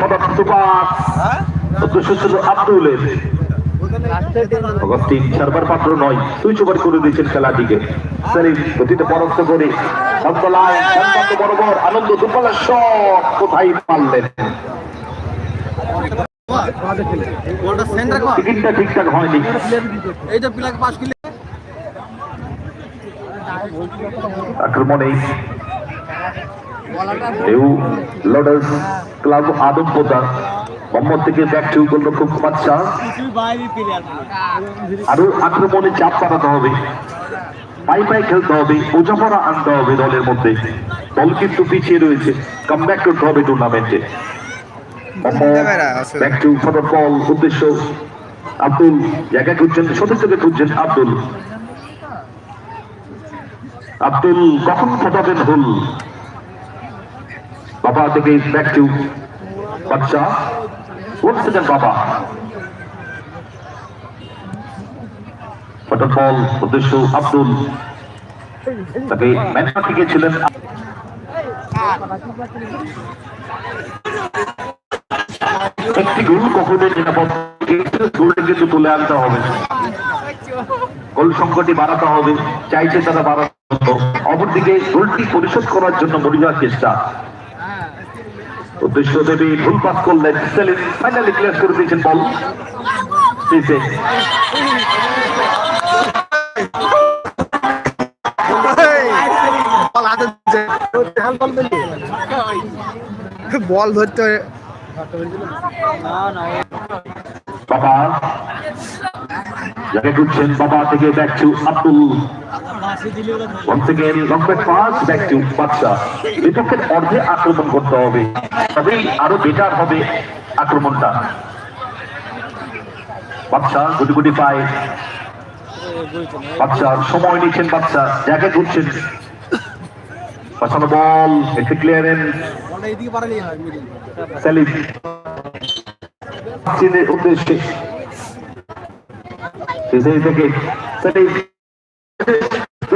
পদার্থ পাস উদ্দেশ্য ছিল আব্দুলের অগস্টিন সার্ভার পাত্র নয় সুইচ ওভার করে দিয়েছেন খেলাটিকে সেলিম গতিতে পরাস্ত করে বরাবর আনন্দ দুর্বলের শট কোথায় পারলেন? টিকিটটা ঠিকঠাক হয়নি। পাস করলে। আক্রমণে এউ লডার্স ক্লাব আদমপোতা। মোহাম্মদ থেকে ব্যাক টু গোলরক্ষক বাদশাহ আরও আক্রমণে চাপ বাড়াতে হবে। পাই পাই খেলতে হবে বোঝাপড়া আনতে হবে দলের মধ্যে। দল কিন্তু পিছিয়ে রয়েছে। কাম ব্যাক করতে হবে টুর্নামেন্টে ব্যাক টু ফটো বল উদ্দেশ্য আব্দুল। জায়গা খুঁজছেন সতীর্থকে খুঁজছেন আব্দুল। আব্দুল কখন ফটাবেন হুল? ব্যাক টু বাচ্চা ওয়ান সেকেন্ড বাবা ফটো বল উদ্দেশ্য আব্দুল তাকে ম্যান থেকে ছিলেন একটি গোল কখনোই নিরাপদ গোলটা কিন্তু তুলে আনতে হবে গোল সংখ্যাটি বাড়াতে হবে চাইছে তারা বাড়াতে অপরদিকে গোলটি পরিশোধ করার জন্য মরিবার চেষ্টা উদ্দেশ্য দেবে ভুল পাস করলেন সেলিম। ফাইনালি ক্লিয়ার করে দিয়েছেন বল। বল ধরতে বাবা। যাকে খুঁজছেন বাবা থেকে back to Abdul. Once again long back pass back to Badsha বিপক্ষের অর্ধে আক্রমণ করতে হবে। তবেই আরও বেটার হবে আক্রমণটা। বাদশা গুটি গুটি পায়। বাদশা সময় নিচ্ছেন বাদশা জায়গায় ঘুরছেন বল একটি ক্লিয়ারেন্স সেলিম চীনের উদ্দেশ্যে। থেকে। সেলিম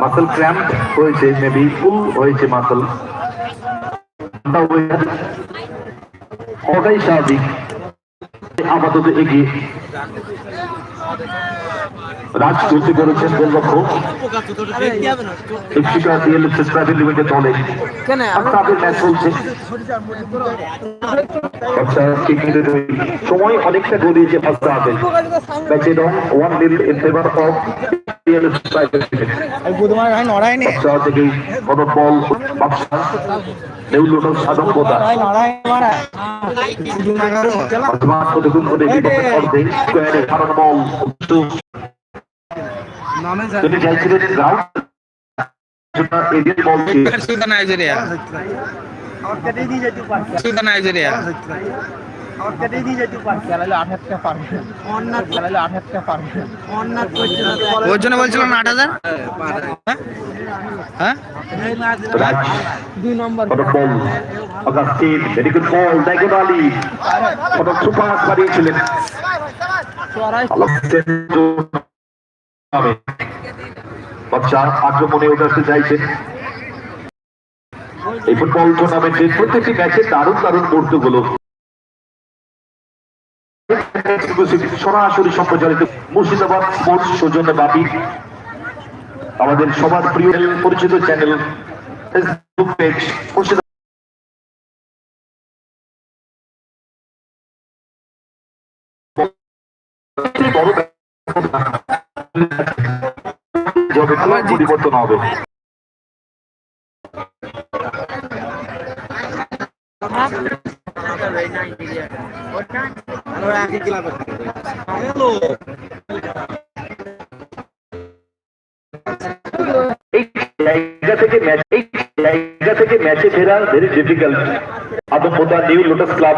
মাসল ক্র্যাম্প হয়েছে মেবি ফুল হয়েছে মাসল। ওটাই স্বাভাবিক আপাতত এগিয়ে। রাজ করতে করেছেন গোলরক্ষক ইপসিকা ডিএলএফএস প্রাইভেট লিমিটেড দলে। তাদের ম্যাচ চলছে। ঠিক আছে সময় অনেকটা গড়িয়েছে ফার্স্ট হাফে ম্যাচে রং one nil in favour of বুধবার ভাই নড়াই নে বাচ্চা থেকে বড় বল বাচ্চা দেউলুটো নড়াই। মারা বর্তমান প্রতিকূল করে বিপক্ষের স্কোয়ারে হারানো বল নামে তিনি চাইছিলেন গ্রাউন্ড এদিকে বল ছিল নাইজেরিয়া। সুদা নাইজেরিয়া ওর জন্য বলছিল না আট হাজার? হ্যাঁ? দুই নম্বর। অগাস্টিন ভেরি গুড বল দাইগুন আলী। কত সুপার বাড়িয়েছিলেন। বাচ্চা আক্রমণে উঠে চাইছেন এই ফুটবল টুর্নামেন্টের প্রত্যেকটি ম্যাচে দারুণ দারুণ মুহূর্তগুলো। সরাসরি সম্প্রচারিত মুর্শিদাবাদ স্পোর্টস সৌজন্য বাপি আমাদের সবার প্রিয় পরিচিত চ্যানেল ফেসবুক পেজ মুর্শিদাবাদ বড় যবে পরিবর্তন আমরা একই ক্লাবে থাকি হ্যালো জায়গা থেকে ম্যাচ এই জায়গা থেকে ম্যাচে ফেরা ভেরি ডিফিকাল্ট আদম পোতা নিউ লোটাস ক্লাব